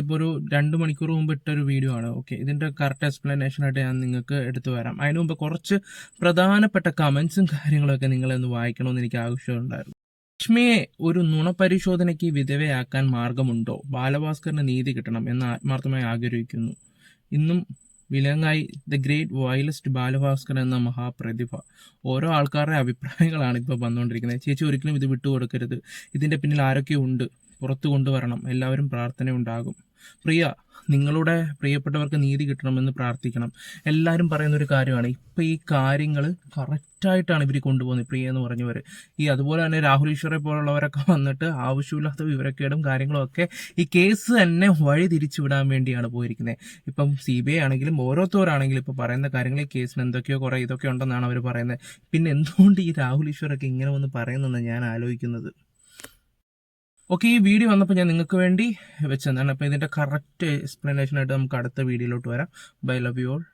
ഇപ്പോൾ ഒരു രണ്ട് മണിക്കൂർ മുമ്പ് ഇട്ടൊരു വീഡിയോ ആണ്. ഓക്കെ ഇതിന്റെ കറക്റ്റ് എക്സ്പ്ലനേഷൻ ആയിട്ട് ഞാൻ നിങ്ങൾക്ക് എടുത്തു വരാം. അതിന് മുമ്പ് കുറച്ച് പ്രധാനപ്പെട്ട കമൻസും കാര്യങ്ങളൊക്കെ നിങ്ങളൊന്ന് വായിക്കണമെന്ന് എനിക്ക് ആവശ്യമുണ്ടായിരുന്നു. ലക്ഷ്മിയെ ഒരു നുണപരിശോധനയ്ക്ക് വിധവയാക്കാൻ മാർഗമുണ്ടോ? ബാലഭാസ്കറിന് നീതി കിട്ടണം എന്ന് ആത്മാർത്ഥമായി ആഗ്രഹിക്കുന്നു. ഇന്നും വിലങ്ങായി ദ ഗ്രേറ്റ് വയലിസ്റ്റ് ബാലഭാസ്കർ എന്ന മഹാപ്രതിഭ. ഓരോ ആൾക്കാരുടെ അഭിപ്രായങ്ങളാണ് ഇപ്പോൾ വന്നുകൊണ്ടിരിക്കുന്നത്. ചേച്ചി ഒരിക്കലും ഇത് വിട്ടുകൊടുക്കരുത്. ഇതിന്റെ പിന്നിൽ ആരൊക്കെ ഉണ്ട്. പുറത്തു കൊണ്ടുവരണം. എല്ലാവരും പ്രാർത്ഥന ഉണ്ടാകും പ്രിയ നിങ്ങളുടെ പ്രിയപ്പെട്ടവർക്ക് നീതി കിട്ടണമെന്ന് പ്രാർത്ഥിക്കണം. എല്ലാവരും പറയുന്ന ഒരു കാര്യമാണ് ഇപ്പം ഈ കാര്യങ്ങൾ കറക്റ്റായിട്ടാണ് ഇവർ കൊണ്ടുപോകുന്നത്. പ്രിയ എന്ന് പറഞ്ഞവർ ഈ അതുപോലെ തന്നെ രാഹുൽ ഈശ്വറെ പോലുള്ളവരൊക്കെ വന്നിട്ട് ആവശ്യമില്ലാത്ത വിവരക്കേടും കാര്യങ്ങളും ഒക്കെ ഈ കേസ് തന്നെ വഴി തിരിച്ചുവിടാൻ വേണ്ടിയാണ് പോയിരിക്കുന്നത്. ഇപ്പം സി ബി ഐ ആണെങ്കിലും ഓരോരുത്തരാണെങ്കിലും ഇപ്പോൾ പറയുന്ന കാര്യങ്ങൾ ഈ കേസിന് എന്തൊക്കെയോ കുറേ ഇതൊക്കെ ഉണ്ടെന്നാണ് അവർ പറയുന്നത്. പിന്നെ എന്തുകൊണ്ട് ഈ രാഹുൽ ഈശ്വറൊക്കെ ഇങ്ങനെ വന്ന് പറയുന്നതെന്ന് ഞാൻ ആലോചിക്കുന്നത്? ഓക്കെ ഈ വീഡിയോ വന്നപ്പോൾ ഞാൻ നിങ്ങൾക്ക് വേണ്ടി വെച്ചതാണ്. അപ്പോൾ ഇതിന്റെ കറക്റ്റ് എക്സ്പ്ലനേഷനായിട്ട് നമുക്ക് അടുത്ത വീഡിയോയിലോട്ട് വരാം. Bye love you all